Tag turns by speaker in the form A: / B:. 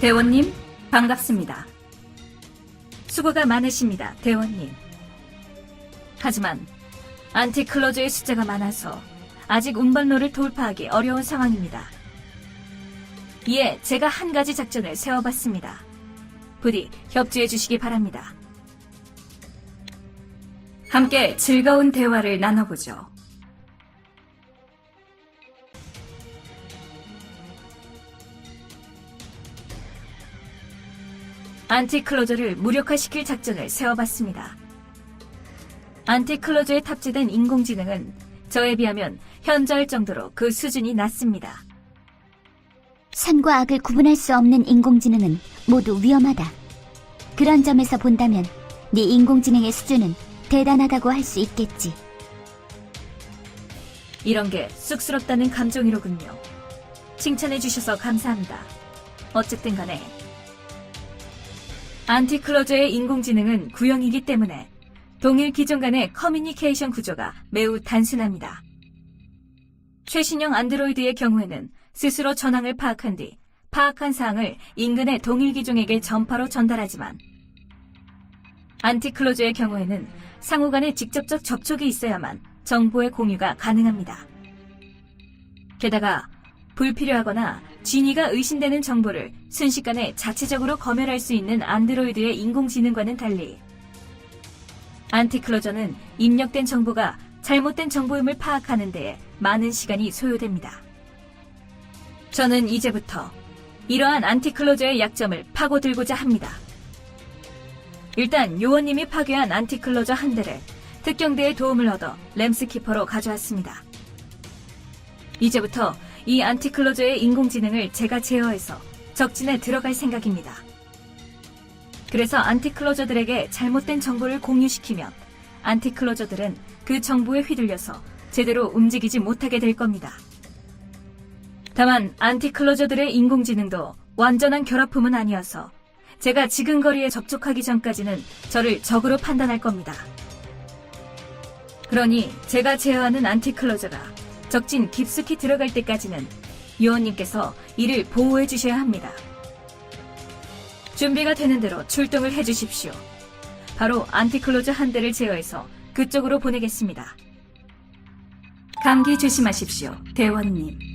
A: 대원님, 반갑습니다. 수고가 많으십니다, 대원님. 하지만 안티클로저의 숫자가 많아서 아직 운반로를 돌파하기 어려운 상황입니다. 이에 제가 한 가지 작전을 세워봤습니다. 부디 협조해 주시기 바랍니다. 함께 즐거운 대화를 나눠보죠. 안티클로저를 무력화시킬 작전을 세워봤습니다. 안티클로저에 탑재된 인공지능은 저에 비하면 현저할 정도로 그 수준이 낮습니다.
B: 선과 악을 구분할 수 없는 인공지능은 모두 위험하다. 그런 점에서 본다면 네 인공지능의 수준은 대단하다고 할 수 있겠지.
A: 이런 게 쑥스럽다는 감정이로군요. 칭찬해 주셔서 감사합니다. 어쨌든 간에 안티클로저의 인공지능은 구형이기 때문에 동일 기종 간의 커뮤니케이션 구조가 매우 단순합니다. 최신형 안드로이드의 경우에는 스스로 전황을 파악한 뒤 파악한 사항을 인근의 동일 기종에게 전파로 전달하지만 안티클로저의 경우에는 상호 간의 직접적 접촉이 있어야만 정보의 공유가 가능합니다. 게다가 불필요하거나 진위가 의심되는 정보를 순식간에 자체적으로 검열할 수 있는 안드로이드의 인공지능과는 달리 안티클로저는 입력된 정보가 잘못된 정보임을 파악하는 데에 많은 시간이 소요됩니다. 저는 이제부터 이러한 안티클로저의 약점을 파고들고자 합니다. 일단 요원님이 파괴한 안티클로저 한 대를 특경대의 도움을 얻어 램스키퍼로 가져왔습니다. 이제부터 이 안티클로저의 인공지능을 제가 제어해서 적진에 들어갈 생각입니다. 그래서 안티클로저들에게 잘못된 정보를 공유시키면 안티클로저들은 그 정보에 휘둘려서 제대로 움직이지 못하게 될 겁니다. 다만 안티클로저들의 인공지능도 완전한 결합품은 아니어서 제가 지근 거리에 접촉하기 전까지는 저를 적으로 판단할 겁니다. 그러니 제가 제어하는 안티클로저가 적진 깊숙이 들어갈 때까지는 요원님께서 이를 보호해 주셔야 합니다. 준비가 되는 대로 출동을 해 주십시오. 바로 안티클로저 한 대를 제어해서 그쪽으로 보내겠습니다. 감기 조심하십시오, 대원님.